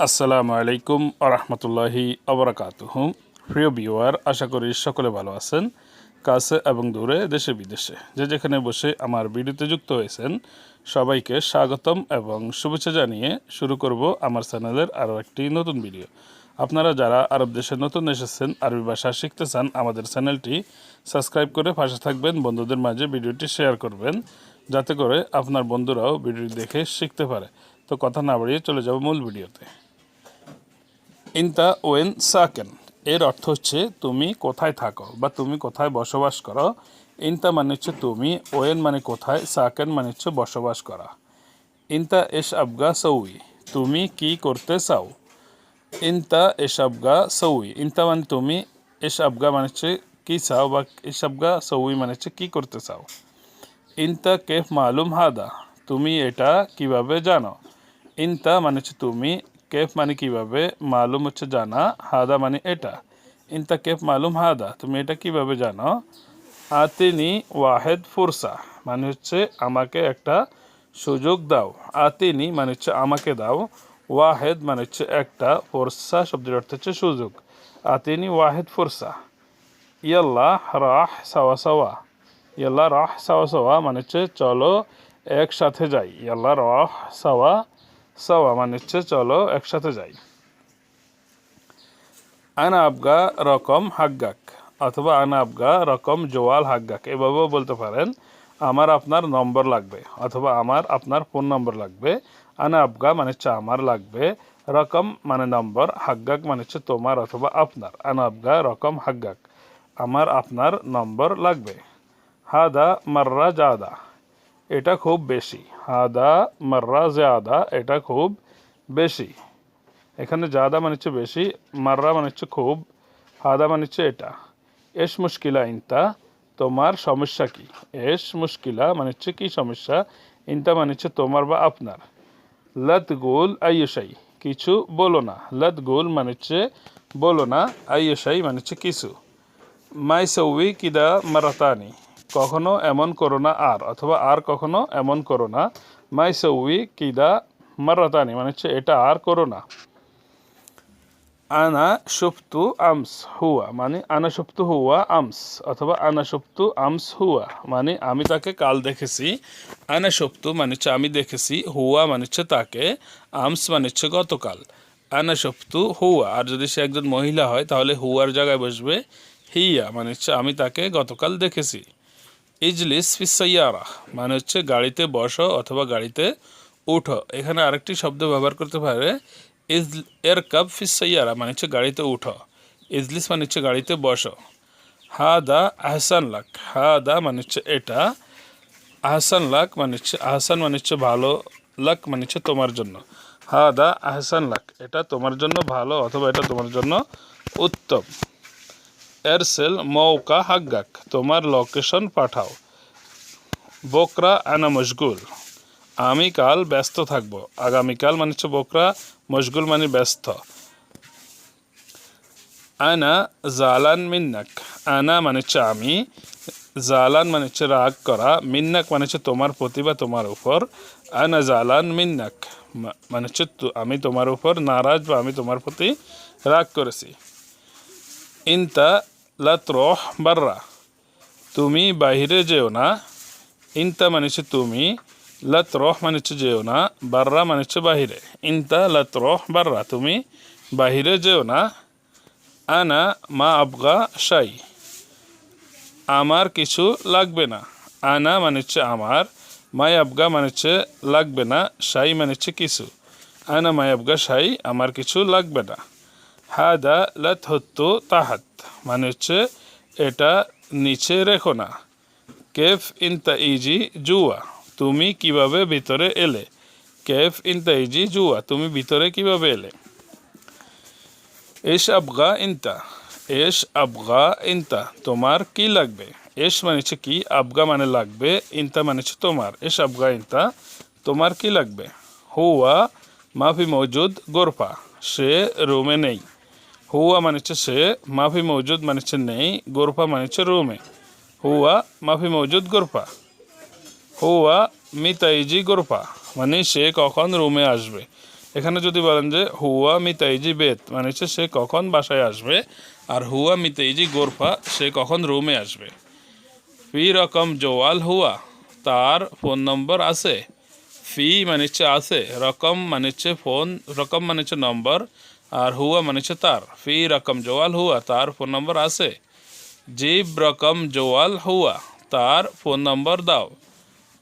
আসসালামু আলাইকুম আরহামতুল্লাহি আবরাকাতুহুম প্রিয় ভিউয়ার, আশা করি সকলে ভালো আছেন, কাছে এবং দূরে, দেশে, বিদেশে। যে যেখানে বসে আমার ভিডিওতে যুক্ত হয়েছেন, সবাইকে স্বাগতম এবং শুভেচ্ছা জানিয়ে শুরু করব আমার চ্যানেলের আরও একটি নতুন ভিডিও। আপনারা যারা আরব দেশে নতুন এসেছেন, আরবি ভাষা শিখতে চান, আমাদের চ্যানেলটি সাবস্ক্রাইব করে পাশে থাকবেন, বন্ধুদের মাঝে ভিডিওটি শেয়ার করবেন, যাতে করে আপনার বন্ধুরাও ভিডিওটি দেখে শিখতে পারে। তো কথা না বাড়িয়ে চলে যাব মূল ভিডিওতে। ইনতা ওয়েন সাকেন এর অর্থ হচ্ছে তুমি কোথায় থাকো বা তুমি কোথায় বসবাস করো। ইনতা মানে হচ্ছে তুমি, ওয়েন মানে কোথায় সাকেন মানে হচ্ছে বসবাস করা। ইনতা এস আবগা সৌই, তুমি কি করতে চাও? ইনতা এস আবগা সৌই ইনতা মানে তুমি, এস আবগা মানে হচ্ছে কী চাও বা এস আবগা সৌই মানে হচ্ছে কী করতে চাও। ইনতা কেফ মালুম হাদা, তুমি এটা কীভাবে জানো? ইনতা মানে হচ্ছে তুমি কেফ মানে কীভাবে? মালুম হচ্ছে জানা। হাদা মানে এটা। ইনতা কেফ মালুম হাদা। তুমি এটা কীভাবে জানো? আতিনি ওয়াহেদ ফুরসা। মানে হচ্ছে আমাকে একটা সুযোগ দাও। আতিনি মানে হচ্ছে আমাকে দাও। ওয়াহেদ মানে হচ্ছে একটা। ফোরসা শব্দের অর্থ হচ্ছে সুযোগ। আতিনি ওয়াহেদ ফুরসা। ইয়াল্লাহ রাহ সাওয়া সাওয়া। ইয়াল্লাহ রাহ সাওয়া সাওয়া মানে হচ্ছে চলো একসাথে যাই। ইয়াল্লাহ রাহ সাওয়া সাওয়া মানে হচ্ছে চলো একসাথে যাই। আনা আবগা রকম হাগ্গাক, অথবা আনা আবগা রকম জোয়াল হাগ্গাক, এভাবেও বলতে পারেন, আমার আপনার নম্বর লাগবে, অথবা আমার আপনার ফোন নম্বর লাগবে, আনা আবগা মানে হচ্ছে আমার লাগবে, রকম মানে নম্বর, হাগ্গাক মানে হচ্ছে তোমার অথবা আপনার, আনা আবগা রকম হাগ্গাক, আমার আপনার নম্বর লাগবে। হাদা মাররা জাদা। এটা খুব বেশি। হাদা মাররা জাদা, এটা খুব বেশি। এখানে জাদা মানে হচ্ছে বেশি, মাররা মানে হচ্ছে খুব, হাদা মানে হচ্ছে এটা। এস মুশকিলা ইনতা, তোমার সমস্যা কি? এস মুশকিলা মানে হচ্ছে কি সমস্যা? ইনতা মানে হচ্ছে তোমার বা আপনার। লত গোল আইয়সাই কিছু বলো না। লত গোল মানে হচ্ছে, বলো না আইয়সাই মানে হচ্ছে কিছু। মাই সৌই কিদা মারাতানি। কখনো এমন করো না আর, অথবা আর কখনো এমন করো না। মাই সৌই কিদা মারাতানি মানে হচ্ছে এটা আর করো না। আনা সুপ্তু আমস হুয়া মানে আনা সুপ্তু হুয়া আমস, অথবা আনা সুপ্তু আমস হুয়া মানে আমি তাকে কাল দেখেছি। আনা সুপ্তু মানে হচ্ছে আমি দেখেছি, হুয়া মানে হচ্ছে তাকে, আমস মানে হচ্ছে গতকাল। আনা সুপ্তু হুয়া, আর যদি সে একজন মহিলা হয়, তাহলে হুয়ার জায়গায় বসবে, হিয়া মানে হচ্ছে আমি তাকে গতকাল দেখেছি। ইজলিস ফিসাইয়ারা মানে হচ্ছে গাড়িতে বসো অথবা গাড়িতে উঠো। এখানে আরেকটি শব্দ ব্যবহার করতে পারে, ইজ, এর কাপ ফিসাইয়ারা মানে হচ্ছে গাড়িতে উঠো। ইজলিস মানে হচ্ছে গাড়িতে বসো। হা দা আহসান লাক হা দা মানে হচ্ছে এটা, আহসান লাক মানে হচ্ছে, আহসান মানে হচ্ছে ভালো লাক মানে হচ্ছে তোমার জন্য। হা দা আহসান লাক, এটা তোমার জন্য ভালো অথবা এটা তোমার জন্য উত্তম। এরসেল মৌকা হাগ্গাক, তোমার লোকেশন পাঠাও। বোকরা আনা মশগুল। আমি কাল ব্যস্ত থাকব। আগামীকাল মানে হচ্ছে বোকরা, মশগুল মানে ব্যস্ত। আনা জালান মিন্নাক। আনা মানে হচ্ছে আমি। জালান মানে হচ্ছে রাগ করা। মিন্নাক মানে হচ্ছে তোমার প্রতি বা তোমার উপর। আনা জালান মিন্নাক মানে হচ্ছে আমি তোমার উপর নারাজ বা আমি তোমার প্রতি রাগ করেছি। ইনতা লাত্রহ বাররা। তুমি বাহিরে যেও না। ইনতা মানে হচ্ছে তুমি। লাত্রহ মানে হচ্ছে যেও না। বাররা মানে হচ্ছে বাহিরে। ইনতা লাত্রহ বাররা। তুমি বাহিরে যেও না। আনা মা আবগা শাই। আমার কিছু লাগবে না। আনা মানে হচ্ছে আমার। মাই আবগা মানে লাগবে না। শাই মানে হচ্ছে কিছু। আনা মায় আবগা শাই। আমার কিছু লাগবে না। হাদা লাত হত্তু তাহাত। মানে হচ্ছে এটা নিচে রেখো না। কেফ ইনতা ইজি জুয়া। তুমি কীভাবে ভিতরে এলে? কেফ ইনতা ইজি জুয়া। তুমি ভিতরে কীভাবে এলে? এস আবগা ইনতা। এস আবগা ইনতা। তোমার কি লাগবে? এস মানে হচ্ছে কি? আবগা মানে লাগবে, ইনতা মানে হচ্ছে তোমার। এস আবগা ইনতা। তোমার কি লাগবে? হুয়া মাফি মজুদ গোরফা। সে রুমে নেই। হুয়া মানে হচ্ছে সে মাফি মৌজুদ মানে হচ্ছে নেই গোরফা মানে হচ্ছে রুমে হুয়া মাফি মৌজুদ গোরফা হুয়া মিতাইজি গোরফা মানে সে কখন রুমে আসবে এখানে যদি বলেন যে হুয়া মিতাইজি বেত মানে হচ্ছে সে কখন বাসায় আসবে আর হুয়া মিতাইজি গোরফা সে কখন রুমে আসবে ফি রকম জোয়াল হুয়া তার ফোন নম্বর আছে ফি মানে হচ্ছে আছে রকম মানে হচ্ছে ফোন রকম মানে হচ্ছে নম্বর আর হুয়া মানে হচ্ছে তার ফি রকম জোয়াল হুয়া তার ফোন নম্বর আছে জিব রকম জোয়াল হুয়া তার ফোন নম্বর দাও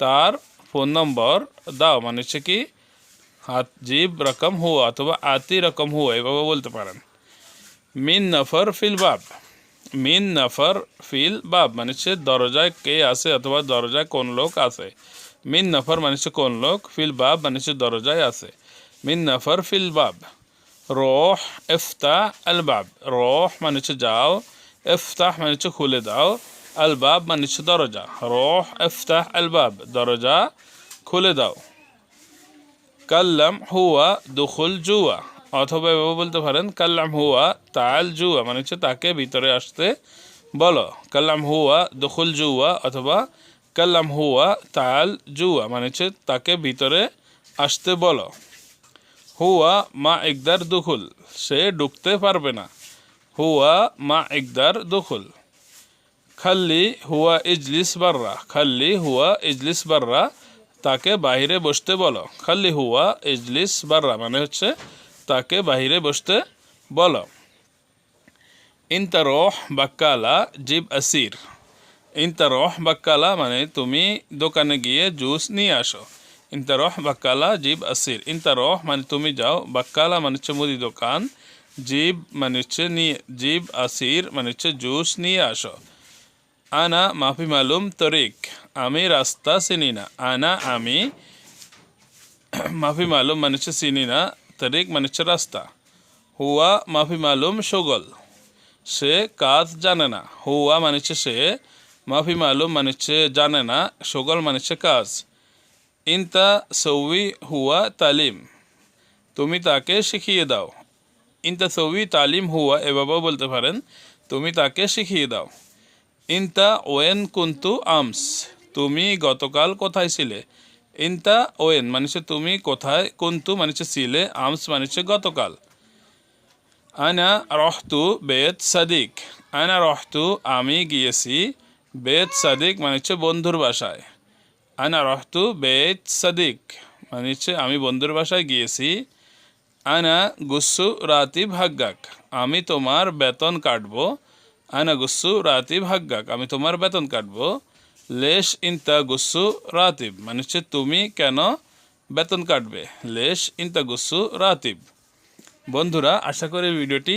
তার ফোন নম্বর দাও মানে হচ্ছে কি হাত জিব রকম হুয়া অথবা আতি রকম হুয়া এভাবে বলতে পারেন মিন নফর ফিল বাব মিন নফর ফিল বাব মানে হচ্ছে দরজায় কে আছে অথবা দরজায় কোন লোক আছে মিন নফর মানে হচ্ছে কোন লোক ফিল বাব মানে হচ্ছে দরজায় রোহ ইফতা আল বাব রোহ মানে হচ্ছে যাও, এফতাহ মানে হচ্ছে খুলে দাও, আলবাব মানে হচ্ছে দরজা। রোহ ইফতাহ আল বাব দরজা খুলে দাও। কাল্লাম হুয়া দুখুল জুয়া। অথবা এভাবে বলতে পারেন, কাল্লাম হুয়া তাল জুয়া মানে হচ্ছে তাকে ভিতরে আসতে বলো। কাল্লাম হুয়া দুখুল জুয়া অথবা কাল্লাম হুয়া তাল জুয়া মানে হচ্ছে তাকে ভিতরে আসতে বলো। হুয়া মা একদার দুখুল, সে ঢুকতে পারবে না। হুয়া মা একদার দুখুল। খাল্লি হুয়া ইজলিস বাররা, খাল্লি হুয়া ইজলিস বাররা, তাকে বাইরে বসতে বলো। খাল্লি হুয়া ইজলিস বাররা মানে হচ্ছে তাকে বাইরে বসতে বলো। ইনতা রোহ বাক্কালা জিব আসির। ইনতা রোহ বাক্কালা মানে তুমি দোকানে গিয়ে জুস নিয়ে আসো। ইনতা রোহ বাক্কালা জিব আসির ইনতা রোহ মানে তুমি যাও বাক্কালা মানে হচ্ছে মুদি দোকান জিব মানে হচ্ছে নিয়ে জিব আসির মানে হচ্ছে জুস নিয়ে আসো আনা মাফি মালুম তরিক আমি রাস্তা চিনি না আনা আমি মাফি মালুম মানে হচ্ছে চিনি না তরিক মানে হচ্ছে রাস্তা হুয়া মাফি মালুম সগল সে কাজ জানে না হুয়া মানে হচ্ছে সে মাফি মালুম মানে হচ্ছে জানে না সগল মানে হচ্ছে কাজ ইনতা সৌই হুয়া তালিম। তুমি তাকে শিখিয়ে দাও। ইনতা সৌই তালিম হুয়া, এভাবেও বলতে পারেন, তুমি তাকে শিখিয়ে দাও। ইনতা ওয়েন কুন্তু আমস, তুমি গতকাল কোথায় ছিলে? ইনতা ওয়েন মানে তুমি কোথায়, কুন্তু মানে ছিলে, আমস মানে গতকাল। আনা রহতু বেদ সাদিক, আনা রহতু আমি গিয়েছি, বেদ সাদিক মানে হচ্ছে বন্ধুর বাসায়। আনা রহতু বেদ সাদিক। মানে হচ্ছে আমি বন্ধুর বাসায় গিয়েছি। আনা গুসু রাতি ভাগ্যাক আমি তোমার বেতন কাটবো। আনা গুসু রাতি ভাগ্যাক আমি তোমার বেতন কাটবো। লেশ ইনতা গুসু রাতিব। মানে হচ্ছে তুমি কেন বেতন কাটবে? লেশ ইনতা গুসু রাতিব। বন্ধুরা, আশা করি ভিডিওটি